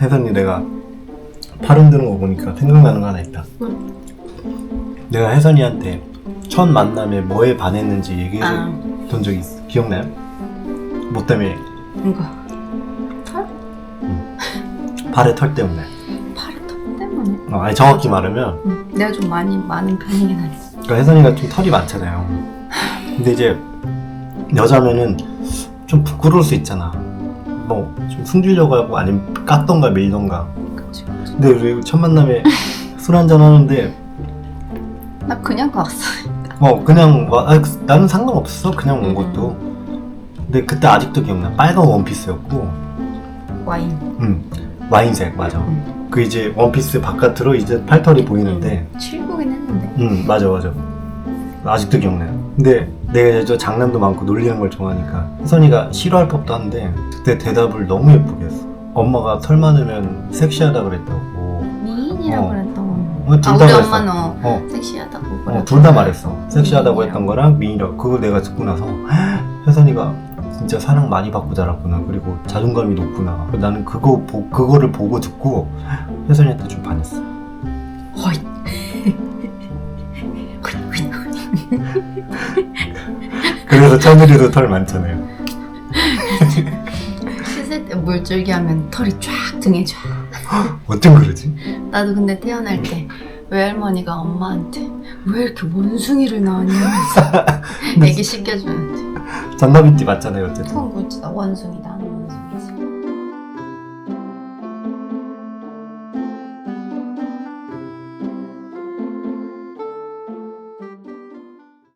혜선이 내가 팔 흔드는 거 보니까 생각나는 거 하나 있다. 내가 혜선이한테 첫 만남에 뭐에 반했는지 얘기해 아본 적이 있어. 기억나요? 뭐 때문에? 이거 털? 발에 털 때문에. 팔에 털 때문에 어, 아니 정확히 말하면 응. 내가 좀 많이 많은 편이긴 하지 그러니까 혜선이가 좀 털이 많잖아요. 근데 이제 여자면은 좀 부끄러울 수 있잖아. 숨기려고 하고 아니면 깠던가 밀던가. 그치 그치 근데 우리 첫 만남에 술 한잔 하는데 나 그냥 갔어 뭐 그냥 와, 아, 나는 상관없어 그냥 온 음. 것도. 근데 그때 아직도 기억나. 빨간 원피스였고, 와인 음 와인색 맞아. 음. 그 이제 원피스 바깥으로 이제 팔털이 보이는데, 칠구긴 했는데 음 맞아 맞아. 아직도 기억나요. 근데 내가 이제 저 장난도 많고 놀리는 걸 좋아하니까 혜선이가 싫어할 법도 한데 그때 대답을 너무 예쁘게 했어. 엄마가 털 많으면 섹시하다 그랬다고. 미인이라고 어. 그랬다고 어, 아둘 우리 다 그랬어. 엄마는 어, 어, 섹시하다고 어, 그랬고 둘다 말했어. 섹시하다고 미인이라고. 했던 거랑 미인이라고. 그걸 내가 듣고 나서 혜선이가 진짜 사랑 많이 받고 자랐구나. 그리고 자존감이 높구나. 나는 그거 보, 그거를 보고 듣고 혜선이한테 좀 반했어. 허이 그래서 천일이도 털 많잖아요. 씻을 때 물줄기 하면 털이 쫙 등에 쫙 어쩜 그러지? 나도 근데 태어날 때 외할머니가 엄마한테 왜 이렇게 원숭이를 낳았냐 면서 애기 씻겨주는데 잔나비띠 맞잖아요, 어쨌든. 그건 그렇지 나 원숭이다